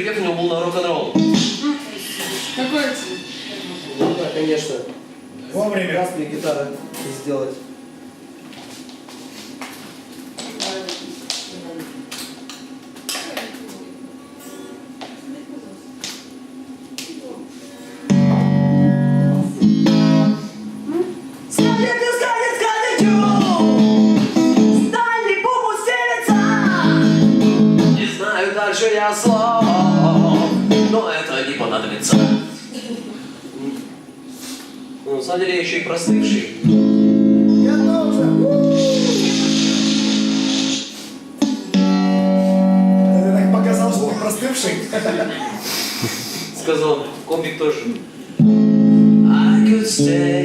припев у него был на рок-н-ролл. Какой? Ну да, конечно. Вовремя. Красные гитары сделать. Скажет и скажет, на самом деле я еще и простывший. Я тоже. Ты так показал, что простывший. Сказал, комик тоже. I could stay